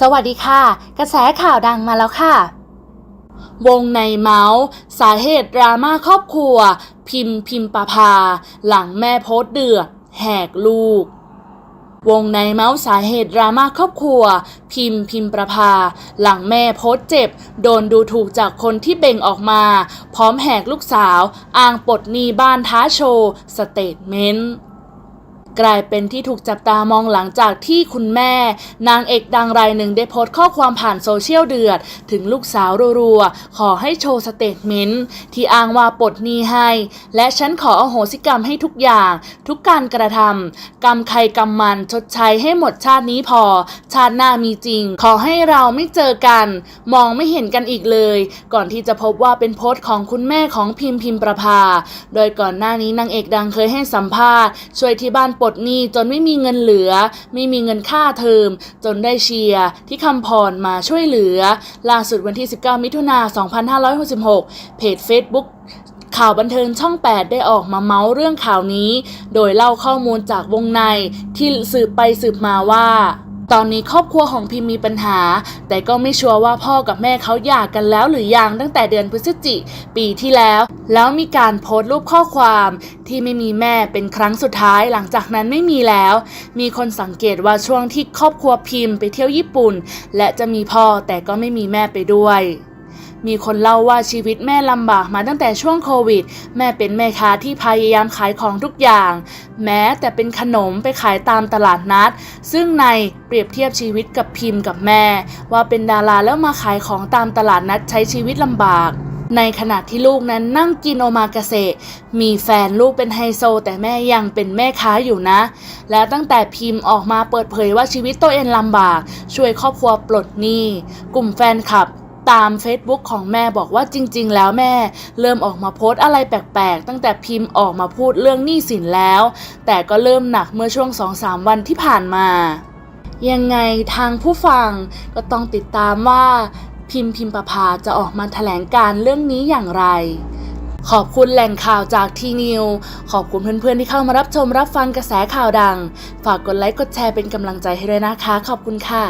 สวัสดีค่ะ กระแสข่าวดังมาแล้วค่ะ วงในเมาส์ สาเหตุดราม่าครอบครัว พิมพิมประภา หลังแม่โพสเดือดแหกลูก วงในเมาส์สาเหตุดราม่าครอบครัว พิมพิมประภา หลังแม่โพสเจ็บ โดนดูถูกจากคนที่เบ่งออกมา พร้อมแหกลูกสาว อ้างปลดหนี้บ้านท้าโชว์ สเตทเมนต์ กลายเป็นที่ถูกจับตามองหลังจากที่คุณแม่ นางเอกดังรายหนึ่งได้โพสต์ข้อความผ่านโซเชียลเดือด ถึงลูกสาวรัวๆ ขอให้โชว์สเตทเมนต์ที่อ้างว่าปลดหนี้ให้ และฉันขออโหสิกรรมให้ทุกอย่าง ทุกการกระทำกรรมใครกรรมมันชดใช้ให้หมดชาตินี้พอ ชาติหน้ามีจริง ขอให้เราไม่เจอกัน มองไม่เห็นกันอีกเลย ก่อนที่จะพบว่าเป็นโพสต์ของคุณแม่ของพิมพ์พิมประภา โดยก่อนหน้านี้นางเอกดังเคยให้สัมภาษณ์ช่วยที่บ้านปลดหนี้จนไม่มีเงินเหลือ ไม่มีเงินค่าเทอม จนได้เชียร์ที่คำพรมาช่วยเหลือ ล่าสุดวันที่ 19 มิถุนา 2566 เพจ Facebook ข่าวบันเทิงช่อง 8 ได้ออกมาเมาส์เรื่องข่าวนี้ โดยเล่าข้อมูลจากวงในที่สืบไปสืบมาว่า ตอนนี้ครอบครัวของพิมมีปัญหา แต่ก็ไม่ชัวร์ว่าพ่อกับแม่เขาหย่ากันแล้วหรือยังตั้งแต่เดือนพฤศจิ ปีที่แล้ว แล้วมีการโพสต์รูปข้อความที่ไม่มีแม่เป็นครั้งสุดท้ายหลังจากนั้นไม่มีแล้ว มีคนสังเกตว่าช่วงที่ครอบครัวพิมพ์ไปเที่ยวญี่ปุ่น และจะมีพ่อแต่ก็ไม่มีแม่ไปด้วย มีคนเล่าว่าชีวิตแม่ลำบากมาตั้งแต่ช่วงโควิด แม่เป็นแม่ค้าที่พยายามขายของทุกอย่าง แม้แต่เป็นขนมไปขายตามตลาดนัด ซึ่งในเปรียบเทียบชีวิตกับพิมพ์กับแม่ ว่าเป็นดาราแล้วมาขายของตามตลาดนัดใช้ชีวิตลำบากในขณะที่ลูกนั้นนั่งกินโอมากาเสะมีแฟนลูกเป็นไฮโซ แต่แม่ยังเป็นแม่ค้าอยู่นะ แล้วตั้งแต่พิมพ์ออกมาเปิดเผยว่าชีวิตตัวเองลำบาก ช่วยครอบครัวปลดหนี้ กลุ่มแฟนคลับ ตาม Facebook ของแม่บอกว่าจริง ๆ แล้วแม่ เริ่มออกมาโพสต์อะไรแปลกๆ ตั้งแต่พิมพ์ออกมาพูดเรื่องหนี้สินแล้ว แต่ก็เริ่มหนักเมื่อช่วง 2-3 วันที่ผ่านมา ยังไงทางผู้ฟังก็ต้องติดตามว่า พิมพ์พิมประภาจะออกมาแถลงการเรื่องนี้อย่างไรขอบคุณแหล่งข่าวจากทีนิว ขอบคุณเพื่อนๆที่เข้ามารับชมรับฟังกระแสข่าวดัง ฝากกดไลค์กดแชร์เป็นกำลังใจให้ด้วยนะคะ ขอบคุณค่ะ